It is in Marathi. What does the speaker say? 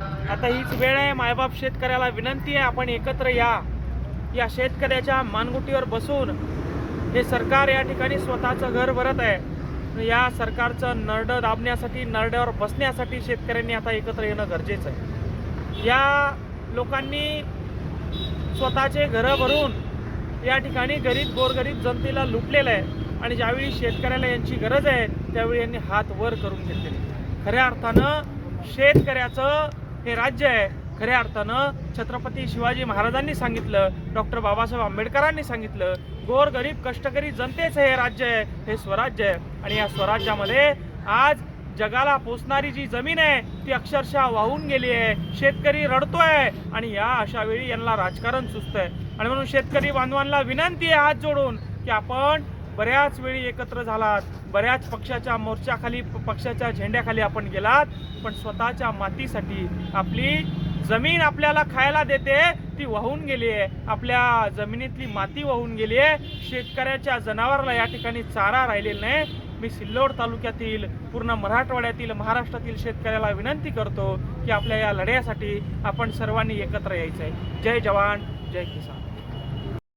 आता हीच वेळ आहे. मायबाप शेतकऱ्याला विनंती आहे. आपण एकत्र या. या शेतकऱ्याच्या मानगुटीवर बसून हे सरकार या ठिकाणी स्वतःचं घर भरत आहे. या सरकारचं नरडं दाबण्यासाठी नरड्यावर बसण्यासाठी शेतकऱ्यांनी आता एकत्र येणं गरजेचं आहे. या लोकांनी स्वतःचे घरं भरून या ठिकाणी गरीब गोरगरीब जनतेला लुटलेलं आहे आणि ज्यावेळी शेतकऱ्याला यांची गरज आहे त्यावेळी यांनी हात वर करून घेतलेले खऱ्या अर्थानं शेतकऱ्याचं हे राज्य आहे. खऱ्या अर्थानं छत्रपती शिवाजी महाराजांनी सांगितलं डॉक्टर बाबासाहेब आंबेडकरांनी सांगितलं गोरगरीब कष्टकरी जनतेचं हे राज्य आहे हे स्वराज्य आहे. आणि या स्वराज्यामध्ये आज जगाला पोचणारी जी जमीन आहे ती अक्षरशः वाहून गेली आहे. शेतकरी रडतोय आणि या अशा वेळी यांना राजकारण सुचतंय. आणि म्हणून शेतकरी बांधवांना विनंती आहे हात जोडून की आपण बऱ्याच वेळी एकत्र झालात. बऱ्याच पक्षाच्या मोर्चाखाली प- पक्षाच्या झेंड्याखाली आपण गेलात. पण स्वतःच्या मातीसाठी आपली जमीन आपल्याला खायला देते ती वाहून गेली आहे आपल्या जमिनीतली माती वाहून गेली आहे शेतकऱ्याच्या जनावराला या ठिकाणी चारा राहिलेला नाही. मी सिल्लोड तालुक्यातील पूर्ण मराठवाड्यातील महाराष्ट्रातील शेतकऱ्याला विनंती करतो की आपल्या या लढ्यासाठी आपण सर्वांनी एकत्र यायचं आहे जय जवान जय किसान.